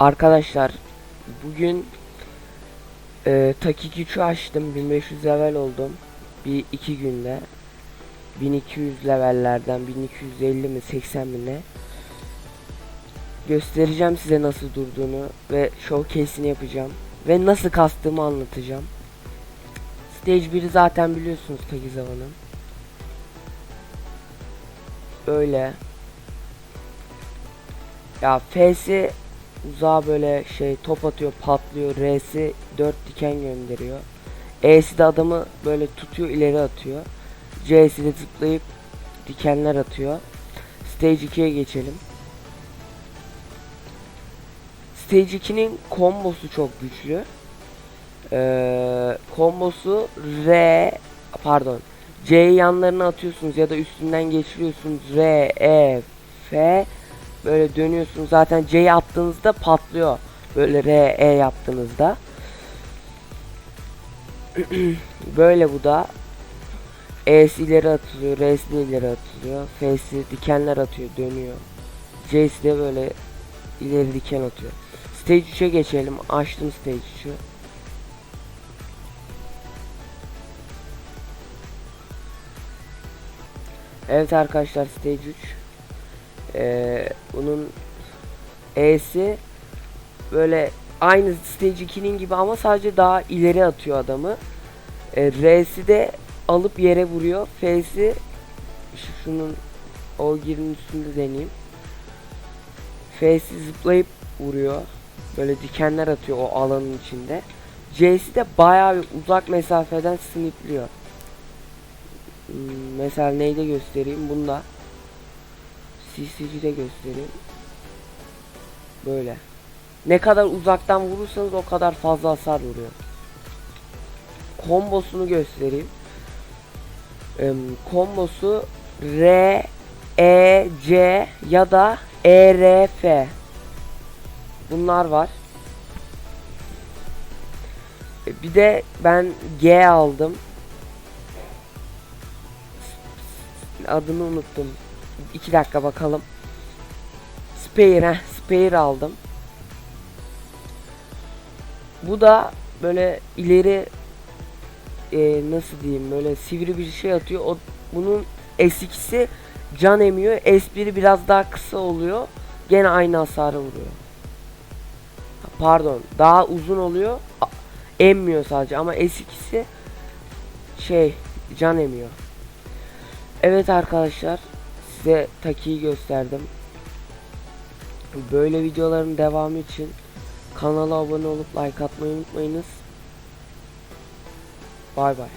Arkadaşlar. Bugün e, Taki 3'ü açtım. 1500 level oldum. Bir iki günde. 1200 levellerden 1250 mi 80 mi ne? Göstereceğim size nasıl durduğunu ve showcase'ini yapacağım. Ve nasıl kastığımı anlatacağım. Stage 1'i zaten biliyorsunuz Tagizava'nın öyle. Ya F'si uzağa böyle şey top atıyor patlıyor. R'si 4 diken gönderiyor. E'si de adamı böyle tutuyor ileri atıyor. C'si de zıplayıp dikenler atıyor. Stage 2'ye geçelim. Stage 2'nin kombosu çok güçlü. Ee, kombosu R pardon C'yi yanlarına atıyorsunuz ya da üstünden geçiriyorsunuz R, E, F böyle dönüyorsun zaten C'yi attığınızda patlıyor. Böyle R, E yaptığınızda. böyle bu da E'si ileri atılıyor, R'si ileri atılıyor. F'si dikenler atıyor, dönüyor. C'si de böyle ileri diken atıyor. Stage 3'e geçelim. Açtım Stage 3'ü. Evet arkadaşlar Stage 3 ee, bunun E'si böyle aynı Stage 2'nin gibi ama sadece daha ileri atıyor adamı. Ee, R'si de alıp yere vuruyor. F'si şu- şunun o girin üstünde deneyeyim. F'si zıplayıp vuruyor. Böyle dikenler atıyor o alanın içinde. C'si de bayağı bir uzak mesafeden snipliyor. Hmm, mesela neyde göstereyim? Bunda. CC'de göstereyim. Böyle. Ne kadar uzaktan vurursanız o kadar fazla hasar vuruyor. Kombosunu göstereyim. Em, kombosu R E C ya da E R F. Bunlar var. E, Bir de ben G aldım. Adını unuttum. 2 dakika bakalım. Spare, heh, spare aldım. Bu da böyle ileri e, nasıl diyeyim böyle sivri bir şey atıyor. O bunun S2'si can emiyor. S1'i biraz daha kısa oluyor. Gene aynı hasarı vuruyor. Pardon, daha uzun oluyor. Emmiyor sadece ama S2'si şey can emiyor. Evet arkadaşlar size Taki'yi gösterdim. Böyle videoların devamı için kanala abone olup like atmayı unutmayınız. Bay bay.